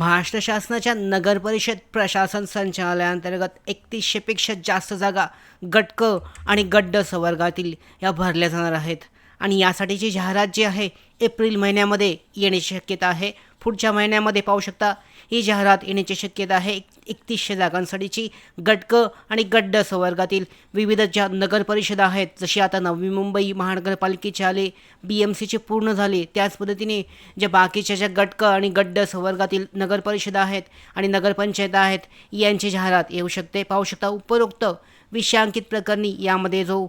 महाराष्ट्र शासनाच्या नगर परिषद प्रशासन संचालनालयाअंतर्गत एकतीसशेपेक्षा जास्त जागा गटक आणि गड्ड संवर्गातील या भरल्या जाणार आहेत. आणि यासाठीची जाहिरात जी आहे एप्रिल महिन्यामध्ये येण्याची शक्यता आहे. पुढच्या महिन्यामध्ये पाहू शकता. ही जाहिरात येण्याची शक्यता आहे एकतीसशे जागांसाठीची. गटक आणि गड्ड संवर्गातील विविध ज्या नगरपरिषदा आहेत जशी आता नवी मुंबई महानगरपालिकेचे आले बी एम सीचे पूर्ण झाले त्याच पद्धतीने ज्या बाकीच्या ज्या गटक आणि गड्ड संवर्गातील नगरपरिषदा आहेत आणि नगरपंचायत आहेत यांची जाहिरात येऊ शकते. पाहू शकता उपरोक्त विषयांकित प्रकरणी यामध्ये जो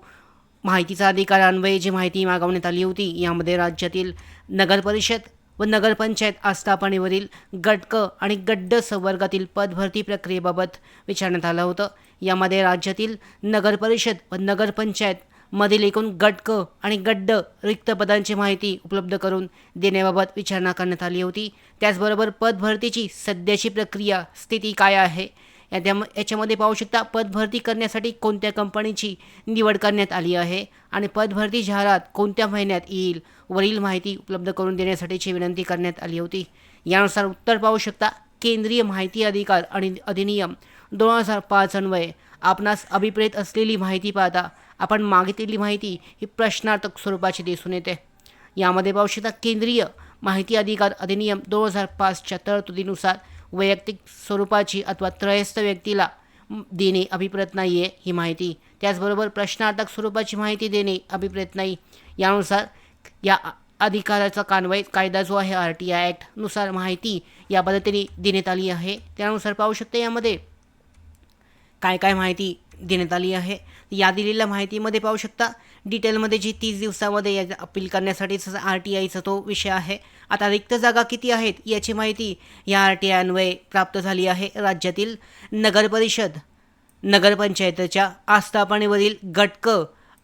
माहितीचा अधिकार अन्वये जी माहिती मागवण्यात आली होती यामध्ये राज्यातील नगरपरिषद व नगरपंचायत आस्थापनेवरील गटक आणि गड्ड संवर्गातील पदभरती प्रक्रियेबाबत विचारण्यात आलं होतं. यामध्ये राज्यातील नगरपरिषद व नगरपंचायत मधील एकूण गटक आणि गड्ड रिक्त पदांची माहिती उपलब्ध करून देण्याबाबत विचारणा करण्यात आली होती. त्याचबरोबर पदभरतीची सध्याची प्रक्रिया स्थिती काय आहे? या त्या याच्यामध्ये पाहू शकता पदभरती करण्यासाठी कोणत्या कंपनीची निवड करण्यात आली आहे आणि पदभरती जाहिरात कोणत्या महिन्यात येईल वरील माहिती उपलब्ध करून देण्यासाठीची विनंती करण्यात आली होती. यानुसार उत्तर पाहू शकता केंद्रीय माहिती अधिकार आणि अधिनियम दोन हजार पाच अन्वये. आपणास अभिप्रेत असलेली माहिती पाहता आपण मागितलेली माहिती ही प्रश्नार्थक स्वरूपाची दिसून येते. यामध्ये पाहू शकता केंद्रीय माहिती अधिकार अधिनियम दोन हजार पाचच्या तरतुदीनुसार वैयक्तिक स्वरूपाची अथवा त्रयस्थ व्यक्तीला देणे अभिप्रेत नाही आहे ही माहिती. त्याचबरोबर प्रश्नार्थक स्वरूपाची माहिती देणे अभिप्रेत नाही. यानुसार या अधिकाराचा कान्वय कायदा जो आहे आर टी आय ॲक्टनुसार माहिती या पद्धतीने देण्यात आली आहे. त्यानुसार पाहू शकते यामध्ये काय काय माहिती देण्यात आली आहे. या दिलेल्या माहितीमध्ये पाहू शकता डिटेलमध्ये जी तीस दिवसामध्ये या अपील करण्यासाठीचा आर टी आयचा तो विषय आहे. आता रिक्त जागा किती आहेत याची माहिती या आर टी आयन्वये प्राप्त झाली आहे. राज्यातील नगरपरिषद नगरपंचायतच्या आस्थापनेवरील गटक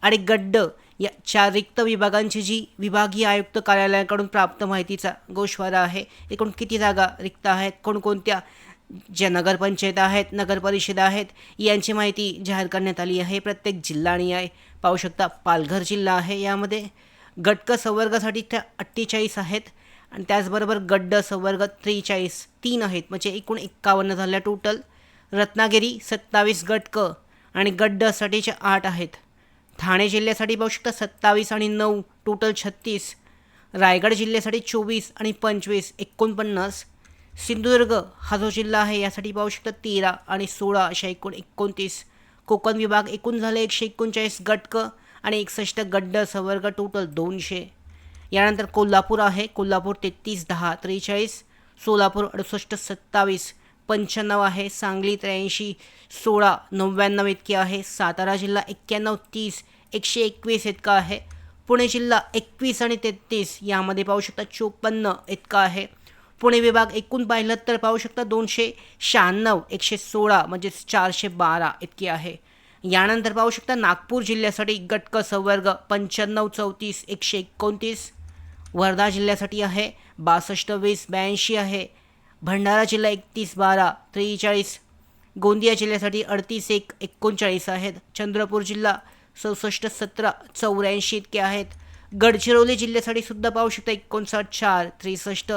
आणि गड्ड या चार रिक्त विभागांची जी विभागीय आयुक्त कार्यालयाकडून प्राप्त माहितीचा गोषवारा आहे. एकूण किती जागा रिक्त आहेत? कोणकोणत्या ज्या नगरपंचायत आहेत नगरपरिषदा आहेत यांची माहिती जाहीर करण्यात आली आहे. प्रत्येक जिल्हा आणि आहे पाहू शकता पालघर जिल्हा आहे. यामध्ये गटक संवर्गासाठी त्या अठ्ठेचाळीस आहेत आणि त्याचबरोबर गड्ड संवर्ग त्रेचाळीस तीन आहेत. म्हणजे एकूण एक्कावन्न झाल्या टोटल रत्नागिरी सत्तावीस गटक आणि गड्डसाठीचे आठ आहेत. ठाणे जिल्ह्यासाठी पाहू शकता सत्तावीस आणि नऊ टोटल छत्तीस. रायगड जिल्ह्यासाठी चोवीस आणि पंचवीस एकोणपन्नास. सिंधुदुर्ग हा जो जिल्हा आहे यासाठी पाहू शकता तेरा आणि सोळा अशा एकूण एकोणतीस कोकण विभाग. एकूण झाले एकशे एकोणचाळीस गटक आणि एकसष्ट गड्ड सवर्ग. टोटल दोनशे. यानंतर कोल्हापूर आहे. कोल्हापूर तेहतीस दहा त्रेचाळीस. सोलापूर अडुसष्ट सत्तावीस. पंच्याण्णव आहे. सांगली त्र्याऐंशी सोळा नव्याण्णव इतके आहे. सातारा जिल्हा एक्क्याण्णव तीस. एकशे एकवीस इतका आहे. पुणे जिल्हा एकवीस आणि तेहतीस. यामध्ये पाहू शकता चोपन्न इतका आहे. पुणे विभाग एकूण पाहिलं तर पाहू शकता दोनशे शहाण्णव एकशे सोळा म्हणजेच चारशे बारा इतके आहे. यानंतर पाहू शकता नागपूर जिल्ह्यासाठी गटक संवर्ग पंच्याण्णव चौतीस एकशे एकोणतीस. वर्धा जिल्ह्यासाठी आहे बासष्ट वीस ब्याऐंशी आहे. भंडारा जिल्हा एकतीस बारा त्रेचाळीस. गोंदिया जिल्ह्यासाठी अडतीस एक एकोणचाळीस आहेत. चंद्रपूर जिल्हा चौसष्ट सतरा चौऱ्याऐंशी इतके आहेत. गडचिरोली जिल्ह्यासाठी सुद्धा पाहू शकता एकोणसाठ चार त्रेसष्ट.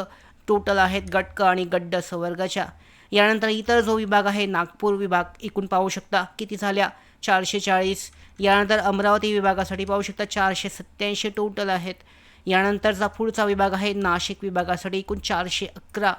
टोटल आहेत गटक आणि गड्ड संवर्गाच्या. यानंतर इतर जो विभाग आहे नागपूर विभाग एकूण पाहू शकता किती झाल्या? चारशे चाळीस. यानंतर अमरावती विभागासाठी पाहू शकता चारशे सत्त्याऐंशी टोटल आहेत. यानंतरचा पुढचा विभाग आहे नाशिक विभागासाठी एकूण चारशे अकरा.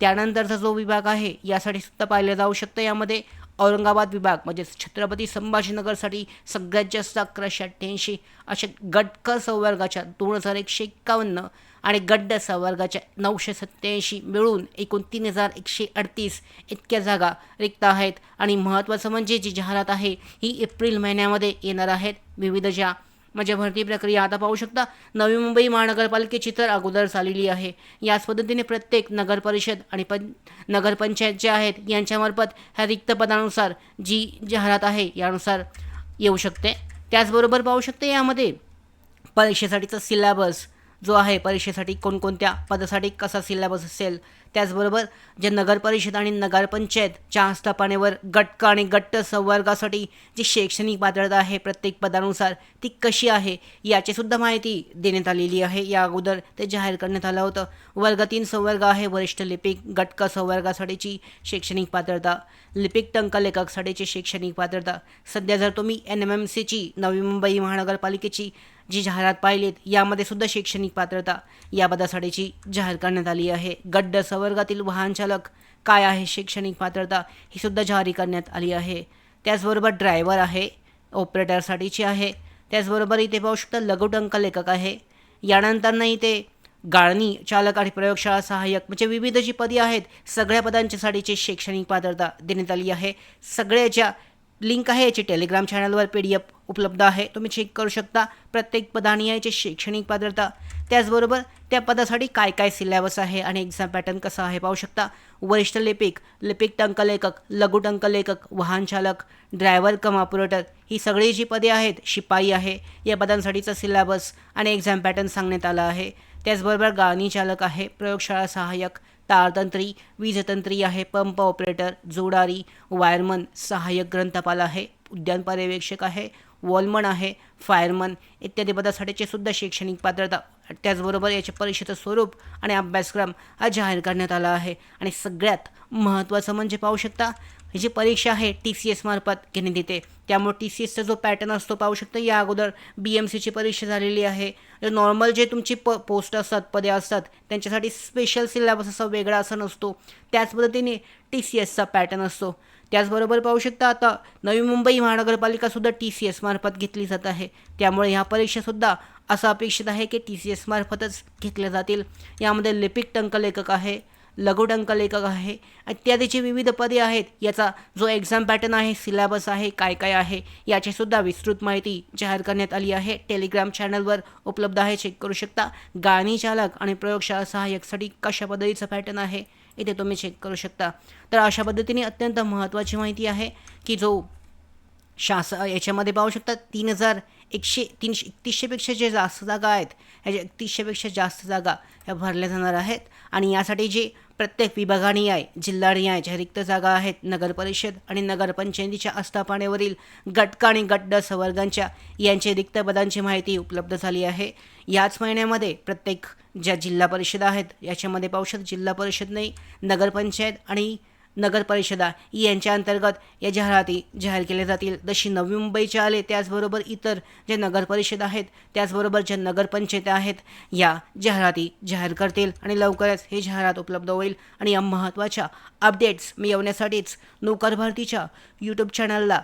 त्यानंतरचा जो विभाग आहे यासाठी सुद्धा पाहिलं जाऊ शकतं. यामध्ये औरंगाबाद विभाग म्हणजेच छत्रपती संभाजीनगरसाठी सगळ्यात जास्त अकराशे अठ्ठ्याऐंशी. अशा गटक संवर्गाच्या दोन हजार एकशे एक्कावन्न आणि गड्ड संवर्गाच्या नऊशे सत्त्याऐंशी मिळून एकूण तीन हजार एकशे अडतीस इतक्या जागा रिक्त आहेत. आणि महत्त्वाचं म्हणजे जी जाहिरात आहे ही एप्रिल महिन्यामध्ये येणार आहेत. विविध ज्या म्हणजे भरती प्रक्रिया आता पाहू शकता नवी मुंबई महानगरपालिकेची तर अगोदर झालेली आहे. याच पद्धतीने प्रत्येक नगरपरिषद आणि पं नगरपंचायत ज्या आहेत यांच्यामार्फत ह्या रिक्त पदानुसार जी जाहिरात आहे यानुसार येऊ शकते. त्याचबरोबर पाहू शकते यामध्ये परीक्षेसाठीचा सिलेबस जो आहे परीक्षेसाठी कोणकोणत्या पदासाठी कसा सिलेबस असेल त्याचबरोबर जे नगरपरिषद आणि नगरपंचायतच्या आस्थापनेवर गटक आणि गट्ट संवर्गासाठी जी शैक्षणिक पात्रता आहे प्रत्येक पदानुसार ती कशी आहे याचीसुद्धा माहिती देण्यात आलेली आहे. या अगोदर ते जाहीर करण्यात आलं होतं. वर्ग तीन संवर्ग आहे. वरिष्ठ लिपिक गटक संवर्गासाठीची शैक्षणिक पात्रता लिपिक टंकलेखकसाठीची शैक्षणिक पात्रता. सध्या जर तुम्ही एन एम एम सीची नवी मुंबई महानगरपालिकेची जी जाहिरात पाहिलीत यामध्ये सुद्धा शैक्षणिक पात्रता या पदासाठीची जाहीर करण्यात आली आहे. गड्ड संवर्गातील वाहन चालक काय आहे शैक्षणिक पात्रता ही सुद्धा जारी करण्यात आली आहे. त्याचबरोबर ड्रायव्हर आहे ऑपरेटरसाठीची आहे. त्याचबरोबर इथे पाहू शकता लघुटंक लेखक आहे. यानंतर इथे गाळणी चालक आणि प्रयोगशाळा सहाय्यक म्हणजे विविध जी पदी आहेत सगळ्या पदांच्यासाठीची शैक्षणिक पात्रता देण्यात आली आहे. सगळ्याच्या लिंक आहे याची टेलिग्राम चॅनलवर पी डी एफ उपलब्ध आहे. तुम्ही चेक करू शकता प्रत्येक पदाने याची शैक्षणिक पात्रता. त्याचबरोबर त्या पदासाठी काय काय सिलेबस आहे आणि एक्झाम पॅटर्न कसा आहे पाहू शकता. वरिष्ठ लिपिक लिपिक टंकलेखक लघु टंकलेखक वाहन चालक ड्रायव्हर कम ऑपरेटर ही सगळी जी पदे आहेत शिपाई आहे. या पदांसाठीचा सिलेबस आणि एक्झाम पॅटर्न सांगण्यात आला आहे. त्याचबरोबर गाणी चालक आहे प्रयोगशाळा सहाय्यक तारतंत्री वीजतंत्री आहे पंप ऑपरेटर जोडारी वायरमन सहाय्यक ग्रंथपाल आहे उद्यान पर्यवेक्षक आहे वॉलमन आहे फायरमन इत्यादी पदासाठीचे सुद्धा शैक्षणिक पात्रता. त्याचबरोबर याचे परीक्षेचं स्वरूप आणि अभ्यासक्रम हा जाहीर करण्यात आला आहे. आणि सगळ्यात महत्त्वाचं म्हणजे पाहू शकता ही जी परीक्षा आहे टी सी एस मार्फत घेण्यात येते. त्यामुळे टी सी एसचा जो पॅटर्न असतो पाहू शकता या अगोदर बी एम सीची परीक्षा झालेली आहे. नॉर्मल जे तुमची प पोस्ट असतात पदे असतात त्यांच्यासाठी स्पेशल सिलेबस असा वेगळा असा नसतो. त्याच पद्धतीने टी सी एसचा पॅटर्न असतो. त्याचबरोबर पाहू शकता आता नवी मुंबई महानगरपालिकासुद्धा टी सी एस मार्फत घेतली जात आहे. त्यामुळे ह्या परीक्षासुद्धा असं अपेक्षित आहे की टी सी एस मार्फतच घेतल्या जातील. यामध्ये लिपिक टंकलेखक आहे. लघुटंक लेखक आहे. इत्यादीचे विविध पदे आहेत. याचा जो एक्झाम पॅटर्न आहे सिलेबस आहे काय काय आहे याचीसुद्धा विस्तृत माहिती जाहीर करण्यात आली आहे. टेलिग्राम चॅनलवर उपलब्ध आहे. चेक करू शकता. गाणी चालक आणि प्रयोगशाळा सहाय्यकसाठी कशा पद्धतीचं पॅटर्न आहे इथे तुम्ही चेक करू शकता. तर अशा पद्धतीने अत्यंत महत्त्वाची माहिती आहे की जो शास याच्यामध्ये पाहू शकता तीन हजार एकशे तीनशे एकतीसशेपेक्षा जे जास्त जागा आहेत ह्याच्या एकतीसशेपेक्षा जास्त जागा ह्या भरल्या जाणार आहेत. आणि यासाठी जे प्रत्येक विभागानिहाय जिल्हानिहाय ज्या रिक्त जागा आहेत नगरपरिषद आणि नगरपंचायतीच्या आस्थापनेवरील गटका आणि गड्ड संवर्गांच्या यांचे रिक्त पदांची माहिती उपलब्ध झाली आहे. याच महिन्यामध्ये प्रत्येक ज्या जिल्हा परिषद आहेत याच्यामध्ये पाहू जिल्हा परिषद नाही नगरपंचायत आणि नगर परिषदा यांच्या अंतर्गत या जाहिराती जाहीर केल्या जातील. जशी नवी मुंबईच्या आले त्याचबरोबर इतर जे नगर परिषद आहेत त्याचबरोबर ज्या नगरपंचायती आहेत या जाहिराती जाहीर करतील. आणि लवकरच हे जाहिरात उपलब्ध होईल. आणि या महत्त्वाच्या अपडेट्स मिळवण्यासाठीच नोकर भरतीच्या यूट्यूब चॅनलला